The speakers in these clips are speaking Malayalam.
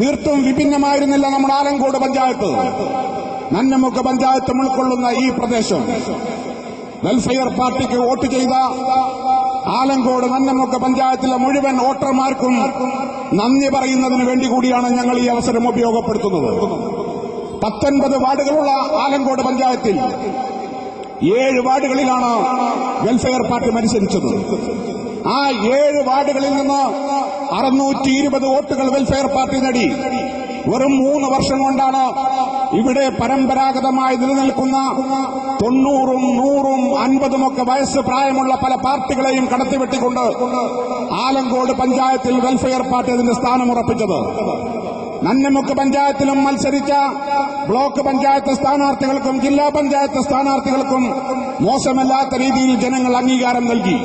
തീർത്തും വിഭിന്നമായിരുന്നില്ല നമ്മുടെ ആലങ്കോട് പഞ്ചായത്ത്. നന്നമുക്ക് പഞ്ചായത്ത് ഉൾക്കൊള്ളുന്ന ഈ പ്രദേശം. വെൽഫെയർ പാർട്ടിക്ക് വോട്ട് ചെയ്ത ആലങ്കോട് നന്നമുക്ക് പഞ്ചായത്തിലെ മുഴുവൻ വോട്ടർമാർക്കും നന്ദി പറയുന്നതിന് വേണ്ടി കൂടിയാണ് ഞങ്ങൾ ഈ അവസരം ഉപയോഗപ്പെടുത്തുന്നത്. പത്തൊൻപത് വാർഡുകളുള്ള ആലങ്കോട് പഞ്ചായത്തിൽ ഏഴ് വാർഡുകളിലാണ് വെൽഫെയർ പാർട്ടി മത്സരിച്ചത്. ആ ഏഴ് വാർഡുകളിൽ നിന്ന് അറുന്നൂറ്റി ഇരുപത് വോട്ടുകൾ വെൽഫെയർ പാർട്ടി നേടി. വെറും മൂന്ന് വർഷം കൊണ്ടാണ് ഇവിടെ പരമ്പരാഗതമായി നിലനിൽക്കുന്ന തൊണ്ണൂറും നൂറും അൻപതുമൊക്കെ വയസ്സ് പ്രായമുള്ള പല പാർട്ടികളെയും കടത്തിവെട്ടിക്കൊണ്ട് ആലങ്കോട് പഞ്ചായത്തിൽ വെൽഫെയർ പാർട്ടി അതിന്റെ സ്ഥാനം ഉറപ്പിച്ചത്. നന്നമുക്ക് പഞ്ചായത്തിലും മത്സരിച്ച ബ്ലോക്ക് പഞ്ചായത്ത് സ്ഥാനാർത്ഥികൾക്കും ജില്ലാ പഞ്ചായത്ത് സ്ഥാനാർത്ഥികൾക്കും മോശമല്ലാത്ത രീതിയിൽ ജനങ്ങൾ അംഗീകാരം നൽകി.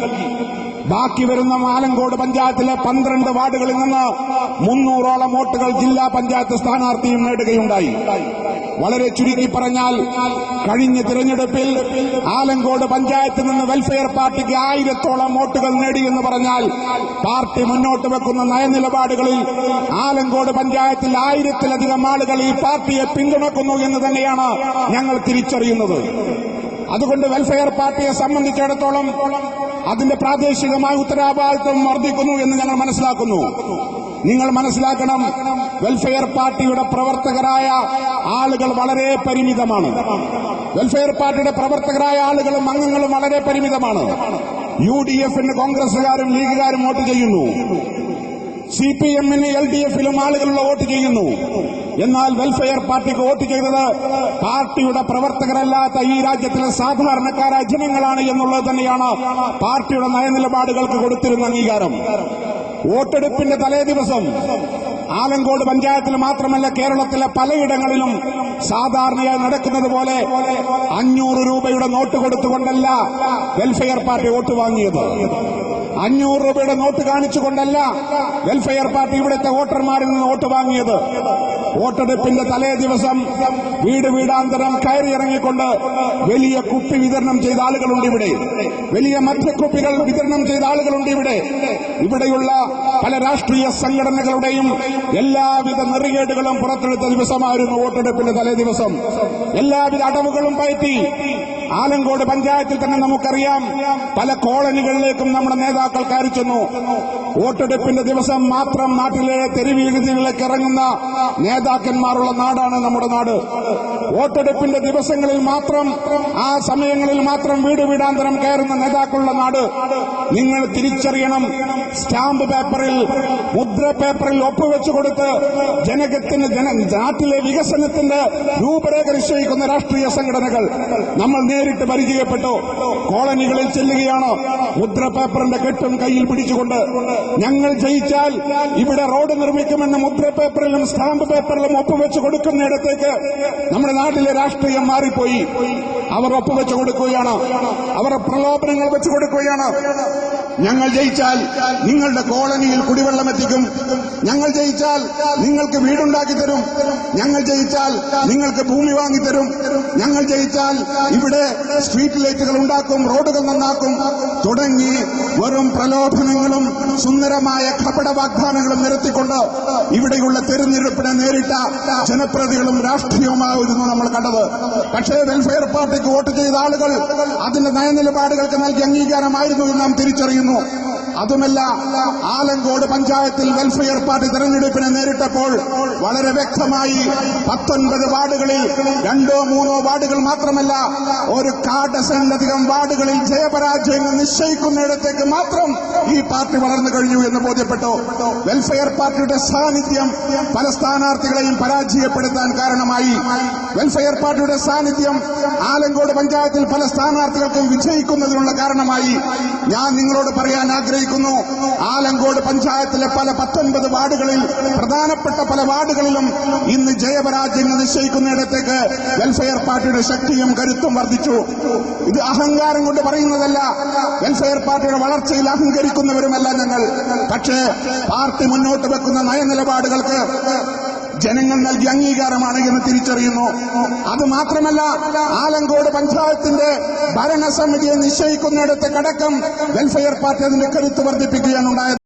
ബാക്കി വരുന്ന ആലങ്കോട് പഞ്ചായത്തിലെ പന്ത്രണ്ട് വാർഡുകളിൽ നിന്ന് മുന്നൂറോളം വോട്ടുകൾ ജില്ലാ പഞ്ചായത്ത് സ്ഥാനാർത്ഥിയും നേടുകയുണ്ടായി. വളരെ ചുരുക്കി പറഞ്ഞാൽ കഴിഞ്ഞ തിരഞ്ഞെടുപ്പിൽ ആലങ്കോട് പഞ്ചായത്തിൽ നിന്ന് വെൽഫെയർ പാർട്ടിക്ക് ആയിരത്തോളം വോട്ടുകൾ നേടിയെന്ന് പറഞ്ഞാൽ പാർട്ടി മുന്നോട്ട് വെക്കുന്ന നയനിലപാടുകളിൽ ആലങ്കോട് പഞ്ചായത്തിൽ ആയിരത്തിലധികം ആളുകൾ ഈ പാർട്ടിയെ പിന്തുണക്കുന്നു എന്ന് തന്നെയാണ് ഞങ്ങൾ തിരിച്ചറിയുന്നത്. അതുകൊണ്ട് വെൽഫെയർ പാർട്ടിയെ സംബന്ധിച്ചിടത്തോളം അതിന്റെ പ്രാദേശികമായ ഉത്തരവാദിത്വം വർദ്ധിക്കുന്നു എന്ന് ഞങ്ങൾ മനസ്സിലാക്കുന്നു. നിങ്ങൾ മനസ്സിലാക്കണം വെൽഫെയർ പാർട്ടിയുടെ പ്രവർത്തകരായ ആളുകൾ വളരെ പരിമിതമാണ്. വെൽഫെയർ പാർട്ടിയുടെ പ്രവർത്തകരായ ആളുകളും അംഗങ്ങളും വളരെ പരിമിതമാണ്. യു ഡി എഫിന് കോൺഗ്രസുകാരും ലീഗുകാരും വോട്ട് ചെയ്യുന്നു. സി പി എമ്മിന് എൽ ഡി എഫിലും ആളുകളുള്ള വോട്ട് ചെയ്യുന്നു. എന്നാൽ വെൽഫെയർ പാർട്ടിക്ക് വോട്ട് ചെയ്തത് പാർട്ടിയുടെ പ്രവർത്തകരല്ലാത്ത ഈ രാജ്യത്തിലെ സാധാരണക്കാരായ ജനങ്ങളാണ് എന്നുള്ളത് തന്നെയാണ് പാർട്ടിയുടെ നയനിലപാടുകൾക്ക് കൊടുത്തിരുന്ന അംഗീകാരം. വോട്ടെടുപ്പിന്റെ തലേ ദിവസം ആലങ്കോട് പഞ്ചായത്തിൽ മാത്രമല്ല കേരളത്തിലെ പലയിടങ്ങളിലും സാധാരണയായി നടക്കുന്നത് പോലെ അഞ്ഞൂറ് രൂപയുടെ നോട്ട് കൊടുത്തുകൊണ്ടല്ല വെൽഫെയർ പാർട്ടി വോട്ട് വാങ്ങിയത്. അഞ്ഞൂറ് രൂപയുടെ നോട്ട് കാണിച്ചുകൊണ്ടല്ല വെൽഫെയർ പാർട്ടി ഇവിടുത്തെ വോട്ടർമാരിൽ നിന്ന് വോട്ട് വാങ്ങിയത്. വോട്ടെടുപ്പിന്റെ തലേ ദിവസം വീട് വീടാന്തരം കയറിയിറങ്ങിക്കൊണ്ട് വലിയ കുപ്പി വിതരണം ചെയ്ത ആളുകളുണ്ട് ഇവിടെ. വലിയ മറ്റു കുപ്പികൾ വിതരണം ചെയ്ത ആളുകളുണ്ട് ഇവിടെ. ഇവിടെയുള്ള പല രാഷ്ട്രീയ സംഘടനകളുടെയും എല്ലാവിധ നെറികേടുകളും പുറത്തെടുത്ത ദിവസമായിരുന്നു വോട്ടെടുപ്പിന്റെ തലേ ദിവസം. എല്ലാവിധ അടവുകളും പയറ്റി. ആലങ്കോട് പഞ്ചായത്തിൽ തന്നെ നമുക്കറിയാം പല കോളനികളിലേക്കും നമ്മുടെ നേതാക്കൾ കയറി ചെന്നു. വോട്ടെടുപ്പിന്റെ ദിവസം മാത്രം നാട്ടിലെ തെരുവീതികളിലേക്ക് ഇറങ്ങുന്ന നേതാക്കന്മാരുള്ള നാടാണ് നമ്മുടെ നാട്. വോട്ടെടുപ്പിന്റെ ദിവസങ്ങളിൽ മാത്രം ആ സമയങ്ങളിൽ മാത്രം വീട് വീടാന്തരം കയറുന്ന നേതാക്കളുള്ള നാട്. നിങ്ങൾ തിരിച്ചറിയണം. സ്റ്റാമ്പ് പേപ്പറിൽ മുദ്ര പേപ്പറിൽ ഒപ്പുവെച്ചു കൊടുത്ത് ജനകത്തിന് ജന നാട്ടിലെ വികസനത്തിന്റെ രൂപരേഖ നിശ്ചയിക്കുന്ന രാഷ്ട്രീയ സംഘടനകൾ നമ്മൾ നേരിട്ട് പരിചയപ്പെട്ടു. കോളനികളിൽ ചെല്ലുകയാണ്. മുദ്ര പേപ്പറിന്റെ കെട്ടും കയ്യിൽ പിടിച്ചുകൊണ്ട് ഞങ്ങൾ ജയിച്ചാൽ ഇവിടെ റോഡ് നിർമ്മിക്കുമെന്ന് മുദ്ര പേപ്പറിലും സ്റ്റാമ്പ് പേപ്പറിലും ഒപ്പുവെച്ച് കൊടുക്കുന്നിടത്തേക്ക് നമ്മുടെ നാട്ടിലെ രാഷ്ട്രീയം മാറിപ്പോയി. അവർ ഒപ്പുവെച്ച് കൊടുക്കുകയാണ്. അവർ പ്രലോഭനങ്ങൾ വെച്ചു കൊടുക്കുകയാണ്. ഞങ്ങൾ ജയിച്ചാൽ നിങ്ങളുടെ കോളനിയിൽ കുടിവെള്ളം എത്തിക്കും. ഞങ്ങൾ ജയിച്ചാൽ നിങ്ങൾക്ക് വീടുണ്ടാക്കി തരും. ഞങ്ങൾ ജയിച്ചാൽ നിങ്ങൾക്ക് ഭൂമി വാങ്ങിത്തരും ഞങ്ങൾ ജയിച്ചാൽ ഇവിടെ സ്ട്രീറ്റ് ലൈറ്റുകൾ ഉണ്ടാക്കും റോഡുകൾ നന്നാക്കും. തുടങ്ങി വെറും പ്രലോഭനങ്ങളും സുന്ദരമായ കപട വാഗ്ദാനങ്ങളും നിരത്തിക്കൊണ്ട് ഇവിടെയുള്ള തെരഞ്ഞെടുപ്പിനെ നേരിട്ട ജനപ്രതികളും രാഷ്ട്രീയവുമായിരുന്നു നമ്മൾ കണ്ടത്. പക്ഷേ വെൽഫെയർ പാർട്ടിക്ക് വോട്ട് ചെയ്ത ആളുകൾ അതിന്റെ നയനിലപാടുകൾക്ക് നൽകിയ അംഗീകാരമായിരുന്നു എന്ന് നാം തിരിച്ചറിയുന്നു അതുമല്ല ആലങ്കോട് പഞ്ചായത്തിൽ വെൽഫെയർ പാർട്ടി തെരഞ്ഞെടുപ്പിനെ നേരിട്ടപ്പോൾ വളരെ വ്യക്തമായി പത്തൊൻപത് വാർഡുകളിൽ രണ്ടോ മൂന്നോ വാർഡുകൾ മാത്രമല്ല ഒരു കാ ഡസനിലധികം വാർഡുകളിൽ ജയപരാജയങ്ങൾ നിശ്ചയിക്കുന്നിടത്തേക്ക് മാത്രം ഈ പാർട്ടി വളർന്നു കഴിഞ്ഞു എന്ന് ബോധ്യപ്പെട്ടു വെൽഫെയർ പാർട്ടിയുടെ സാന്നിധ്യം പല സ്ഥാനാർത്ഥികളെയും പരാജയപ്പെടുത്താൻ കാരണമായി. വെൽഫെയർ പാർട്ടിയുടെ സാന്നിധ്യം ആലങ്കോട് പഞ്ചായത്തിൽ പല സ്ഥാനാർത്ഥികൾക്കും വിജയിക്കുന്നതിനുള്ള കാരണമായി. ഞാൻ നിങ്ങളോട് പറയാൻ ആഗ്രഹിക്കുന്നു ആലങ്കോട് പഞ്ചായത്തിലെ പല പത്തൊൻപത് വാർഡുകളിൽ പ്രധാനപ്പെട്ട പല വാർഡുകളിലും ഇന്ന് ജയപരാജയങ്ങൾ നിശ്ചയിക്കുന്നിടത്തേക്ക് വെൽഫെയർ പാർട്ടിയുടെ ശക്തിയും കരുത്തും വർദ്ധിച്ചു. ഇത് അഹങ്കാരം കൊണ്ട് പറയുന്നതല്ല. വെൽഫെയർ പാർട്ടിയുടെ വളർച്ചയിൽ അഹങ്കരിക്കുന്നവരുമല്ല ഞങ്ങൾ. പക്ഷേ പാർട്ടി മുന്നോട്ട് വെക്കുന്ന നയനിലപാടുകൾക്ക് ജനങ്ങൾ നൽകിയ അംഗീകാരമാണ് എന്ന് തിരിച്ചറിയുന്നു. അത് മാത്രമല്ല ആലങ്കോട് പഞ്ചായത്തിന്റെ ഭരണസമിതിയെ നിശ്ചയിക്കുന്നിടത്ത് കടക്കം വെൽഫെയർ പാർട്ടി അതിന്റെ കരുത്ത് വർദ്ധിപ്പിക്കുകയാണ് ഉണ്ടായത്.